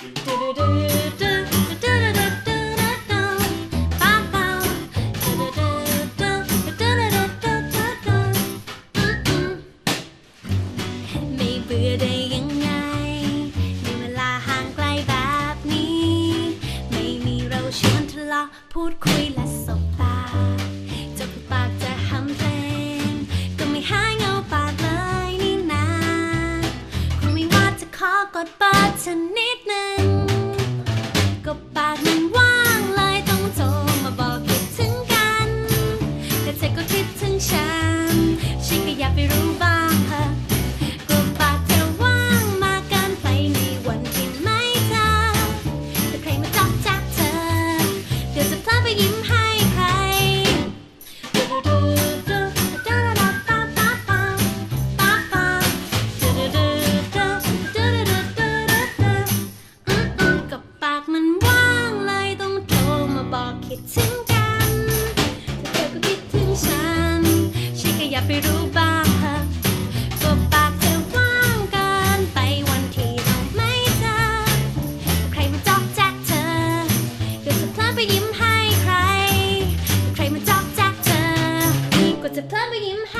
ไม่เบื่อได้ยังไง ในเวลาห่างไกลแบบนี้ ไม่มีเราชวนทะเลาะพูดคุยและสบตาจะพูดปากจะหำเพลงก็ไม่หายเงาปากเลยนี่นาคงไม่ว่าจะขอกดเบอร์เธอนิด ฉันก็อยากไปรู้บ้างากไปรู้บ้างเถอะก็ปากเธอว่างเกินไปวันที่เราไม่เจอใครมาจอกแจ๊กเธอเดี๋ยวจะเพลาดไปยิ้มให้ใคร ใครมาจอกแจ๊กเธอก็จะเพลาดไปยิ้มให้